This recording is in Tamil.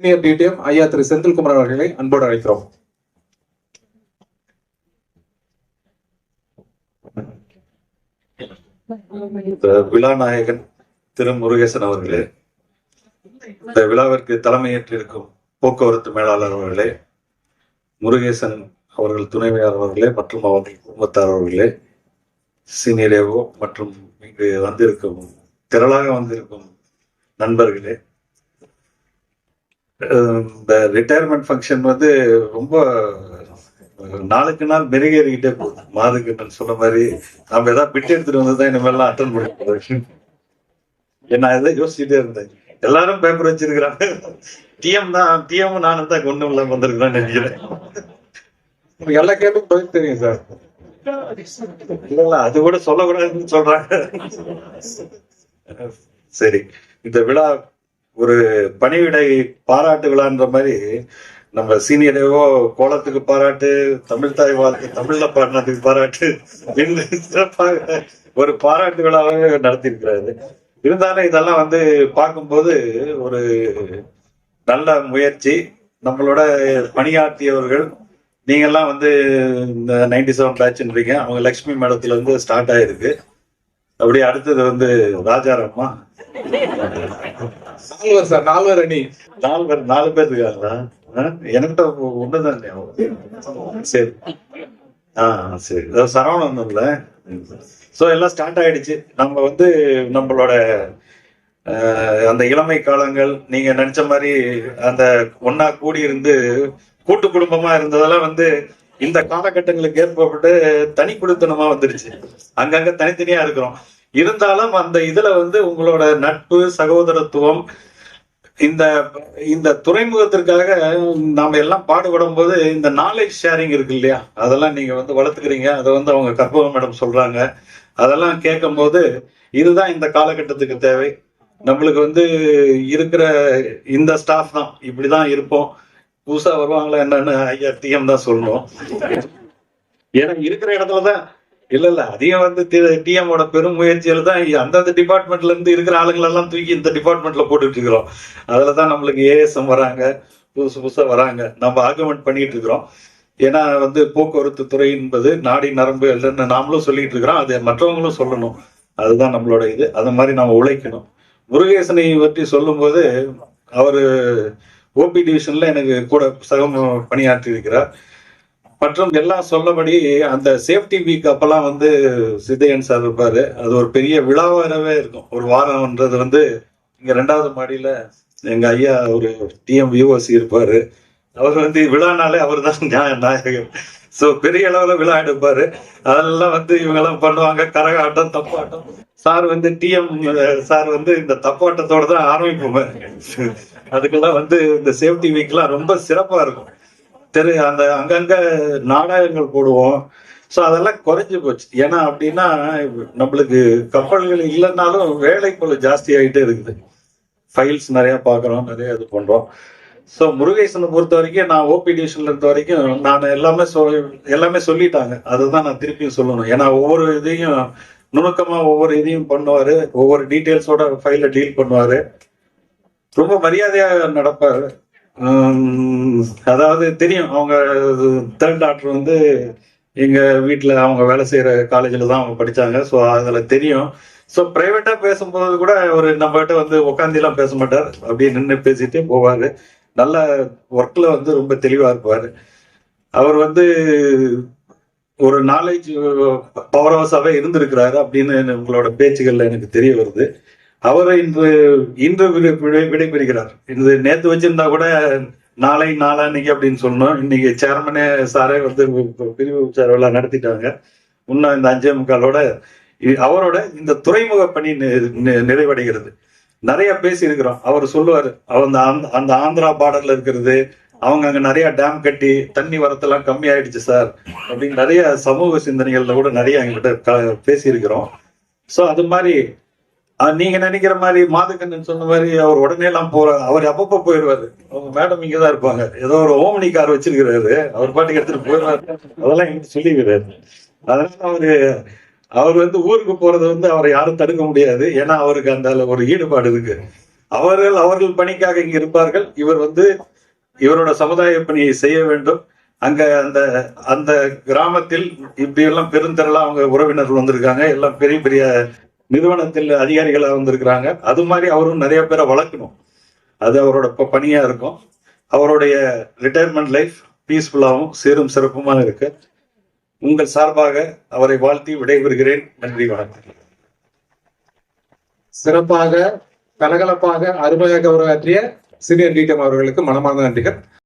சீனியர் டிடிஎம் ஐயா திரு செந்தில்குமார் அவர்களை அன்போடு அழைக்கிறோம். இந்த விழாநாயகன் திரு முருகேசன் அவர்களே இந்த விழாவிற்கு தலைமையேற்றிருக்கும் போக்குவரத்து மேலாளர் அவர்களே முருகேசன் அவர்கள் துணைவியார் அவர்களே மற்றும் அவர்கள் குடும்பத்தார் அவர்களே சீனியரேவோ மற்றும் இங்கு வந்திருக்கும் திரளாக வந்திருக்கும் நண்பர்களே இந்த ரிட்டையர்மெண்ட் ஃபங்க்ஷன் வந்து ரொம்ப நாளுக்கு நாள் மெருகேறிக்கிட்டே போகுது. மாதுக்கு சொன்ன மாதிரி நம்ம ஏதாவது பிட்டு எடுத்துட்டு வந்து தான் இனிமேல்லாம் அட்டன் பண்ண நான் எதை யோசிச்சுட்டே இருந்தேன். எல்லாரும் பேப்பர் வச்சிருக்கிறாங்க. டிஎம் தான் டிஎம் நானும் தான் கொண்டு இல்லாம வந்திருக்கிறேன்னு நினைக்கிறேன். எல்லா கேள்விக்கும் பதில் தெரியும் சார். இல்ல இல்ல அது கூட சொல்லக்கூடாதுன்னு சொல்றாங்க. சரி. இந்த விழா ஒரு பணிவிடை பாராட்டு விழான்ற மாதிரி நம்ம சீனியரையோ கோலத்துக்கு பாராட்டு தமிழ் தாய் வாழ்க்கை தமிழ்ல பாடினதுக்கு பாராட்டு என்று சிறப்பாக ஒரு பாராட்டு விழாவே நடத்தியிருக்கிறாரு. இருந்தாலும் இதெல்லாம் வந்து பார்க்கும்போது ஒரு நல்ல முயற்சி. நம்மளோட பணியாற்றியவர்கள் நீங்கெல்லாம் வந்து இந்த நைன்டி செவன் பேட்ச்ன்றீங்க. அவங்க லக்ஷ்மி மேடத்துல இருந்து ஸ்டார்ட் ஆயிருக்கு. அப்படியே அடுத்தது வந்து ராஜாராமா நால்வர் சார் நால்வர் அணி. நாலு பேர் நாலு பேர் இருக்காங்களா என்கிட்ட ஒண்ணுதான் சரி. ஆ சரி. அதாவது சரவணன் இல்ல ஸோ எல்லாம் ஸ்டார்ட் ஆயிடுச்சு. நம்ம வந்து நம்மளோட அந்த இளமை காலங்கள் நீங்க நினைச்ச மாதிரி அந்த ஒன்னா கூடி இருந்து கூட்டு குடும்பமா இருந்ததெல்லாம் வந்து இந்த காலகட்டங்களுக்கு ஏற்பட்டு தனி குடுத்தனமா வந்துருச்சு. அங்கங்க தனித்தனியா இருக்கிறோம். இருந்தாலும் அந்த இதுல வந்து உங்களோட நட்பு சகோதரத்துவம் இந்த இந்த துறைமுகத்திற்காக நாம எல்லாம் பாடுபடும் போது இந்த நாலேஜ் ஷேரிங் இருக்கு இல்லையா? அதெல்லாம் நீங்க வந்து வளர்த்துக்கிறீங்க. அதை வந்து அவங்க கற்பக மேடம் சொல்றாங்க. அதெல்லாம் கேட்கும் போது இதுதான் இந்த காலகட்டத்துக்கு தேவை. நம்மளுக்கு வந்து இருக்கிற இந்த ஸ்டாஃப் தான். இப்படிதான் இருப்போம். புதுசா வருவாங்களா என்னன்னு ஐயா டிஎம் தான் சொல்லணும். ஏன்னா இருக்கிற இடத்துலதான் இல்ல இல்ல. அதையும் வந்து டிஎம்மோட பெரும் முயற்சியில தான் அந்தந்த டிபார்ட்மெண்ட்ல இருந்து இருக்கிற ஆளுங்களெல்லாம் தூக்கி இந்த டிபார்ட்மெண்ட்ல போட்டுட்டு இருக்கிறோம். அதுலதான் நம்மளுக்கு ஏஎஸ்எம் வராங்க. புதுசு புதுசா வராங்க. நம்ம ஆர்குமெண்ட் பண்ணிட்டு இருக்கிறோம். ஏன்னா வந்து போக்குவரத்து துறை என்பது நாடி நரம்பு இல்லைன்னு நாமளும் சொல்லிட்டு இருக்கிறோம். அதை மற்றவங்களும் சொல்லணும். அதுதான் நம்மளோட இது. அது மாதிரி நம்ம உழைக்கணும். முருகேசனை பற்றி சொல்லும்போது அவர் ஓபி டிவிஷன்ல எனக்கு கூட சகம் பணியாற்றி இருக்கிறார் மற்றும் எல்லாம் சொல்லபடி அந்த சேஃப்டி வீக் அப்பெல்லாம் வந்து சித்தையன் சார் இருப்பாரு. அது ஒரு பெரிய விழாவாகவே இருக்கும். ஒரு வாரம்ன்றது வந்து இங்க ரெண்டாவது மாடியில எங்க ஐயா ஒரு டிஎம் விஓசி இருப்பாரு. அவர் வந்து விழானாலே அவர் தான் நாயகர் ஸோ பெரிய அளவுல விழா எடுப்பாரு. அதெல்லாம் வந்து இவங்க எல்லாம் பண்ணுவாங்க. கரகாட்டம் தப்பாட்டம். சார் வந்து டிஎம் சார் வந்து இந்த தப்பாட்டத்தோட தான் ஆரம்பிப்போம் அதுக்கெல்லாம் வந்து இந்த சேஃப்டி வீக்லாம் ரொம்ப சிறப்பா இருக்கும். தெரு அந்த அங்கங்க நாடகங்கள் போடுவோம். ஸோ அதெல்லாம் குறைஞ்சி போச்சு. ஏன்னா அப்படின்னா நம்மளுக்கு கப்பல்கள் இல்லைன்னாலும் வேலை கொஞ்சம் ஜாஸ்தி ஆகிட்டே இருக்குது. ஃபைல்ஸ் நிறையா பார்க்குறோம் நிறைய இது பண்ணுறோம் ஸோ முருகேசனை பொறுத்த வரைக்கும் நான் ஓபி டிவிஷனில் இருந்த வரைக்கும் நான் எல்லாமே சொல் எல்லாமே சொல்லிட்டாங்க. அதுதான் நான் திருப்பியும் சொல்லணும். ஏன்னா ஒவ்வொரு இதையும் நுணுக்கமாக ஒவ்வொரு இதையும் பண்ணுவார். ஒவ்வொரு டீட்டெயில்ஸோட ஃபைலை டீல் பண்ணுவார். ரொம்ப மரியாதையாக நடப்பார். அதாவது தெரியும் அவங்க தேர்ட் டாக்டர் வந்து எங்க வீட்டில் அவங்க வேலை செய்யற காலேஜில் தான் அவங்க படிச்சாங்க. ஸோ அதுல தெரியும். ஸோ பிரைவேட்டா பேசும்போது கூட அவர் நம்மகிட்ட வந்து உட்காந்து எல்லாம் பேச மாட்டார். அப்படியே நின்று பேசிட்டே போவாரு. நல்ல ஒர்க்ல வந்து ரொம்ப தெளிவா இருப்பாரு. அவர் வந்து ஒரு நாலேஜ் பவர் ஹவுஸாவே இருந்திருக்கிறாரு அப்படின்னு உங்களோட பேச்சுகள்ல எனக்கு தெரிய வருது. அவர் இன்று இன்று விடைபெறுகிறார். இது நேத்து வச்சிருந்தா கூட நாளை நாளான்னைக்கு அப்படின்னு சொன்னோம். இன்னைக்கு சேர்மனே சாரே வந்து பிரிவு சேர்வெல்லாம் நடத்திட்டாங்க. இன்னும் இந்த அஞ்சே முக்காலோட இ- அவரோட இந்த துறைமுக பணி நி- நி- நிறைவடைகிறது. நிறைய பேசியிருக்கிறோம். அவர் சொல்லுவார் அவர் அந்த அந்த ஆந்திரா பார்டர்ல இருக்கிறது அவங்க அங்க நிறைய டேம் கட்டி தண்ணி வரத்தெல்லாம் கம்மி ஆயிடுச்சு சார் அப்படின்னு நிறைய சமூக சிந்தனைகள்ல கூட நிறைய எங்கிட்ட பேசியிருக்கிறோம். ஸோ அது மாதிரி நீங்க நினைக்கிற மாதிரி மாதுக்கண்ணன் சொன்ன மாதிரி அவர் உடனே எல்லாம் போறாரு. அவர் அப்பப்போ போயிடுவாரு. அவங்க மேடம் இங்கதான் இருப்பாங்க. ஏதோ ஒரு ஓமனி கார் வச்சிருக்கிறாரு. அவர் பாட்டுக்கு எடுத்துட்டு போயிடுவாரு. அதெல்லாம் எங்க சொல்லிக்கிறாரு. அதனால அவரு அவர் வந்து ஊருக்கு போறது வந்து அவரை யாரும் தடுக்க முடியாது. ஏன்னா அவருக்கு அந்த ஒரு ஈடுபாடு இருக்கு. அவர்கள் அவர்கள் பணிக்காக இங்க இருப்பார்கள். இவர் வந்து இவரோட சமுதாய பணியை செய்ய வேண்டும். அங்க அந்த அந்த கிராமத்தில் இப்படி எல்லாம் பெருந்திரளா அவங்க உறவினர்கள் வந்திருக்காங்க. எல்லாம் பெரிய பெரிய நிறுவனத்தில் அதிகாரிகளா வந்திருக்கிறாங்க. அது மாதிரி அவரும் நிறைய பேரை வளர்க்கணும். அது அவரோட பணியா இருக்கும். அவருடைய ரிட்டையர்மெண்ட் லைஃப் பீஸ்ஃபுல்லாகவும் சீரும் சிறப்புமாக இருக்கு. உங்கள் சார்பாக அவரை வாழ்த்தி விடைபெறுகிறேன். நன்றி வணக்கம். சிறப்பாக கலகலப்பாக அருமையாக உரையாற்றிய சீனியர் டிடிஎம் அவர்களுக்கு மனமார்ந்த நன்றிகள்.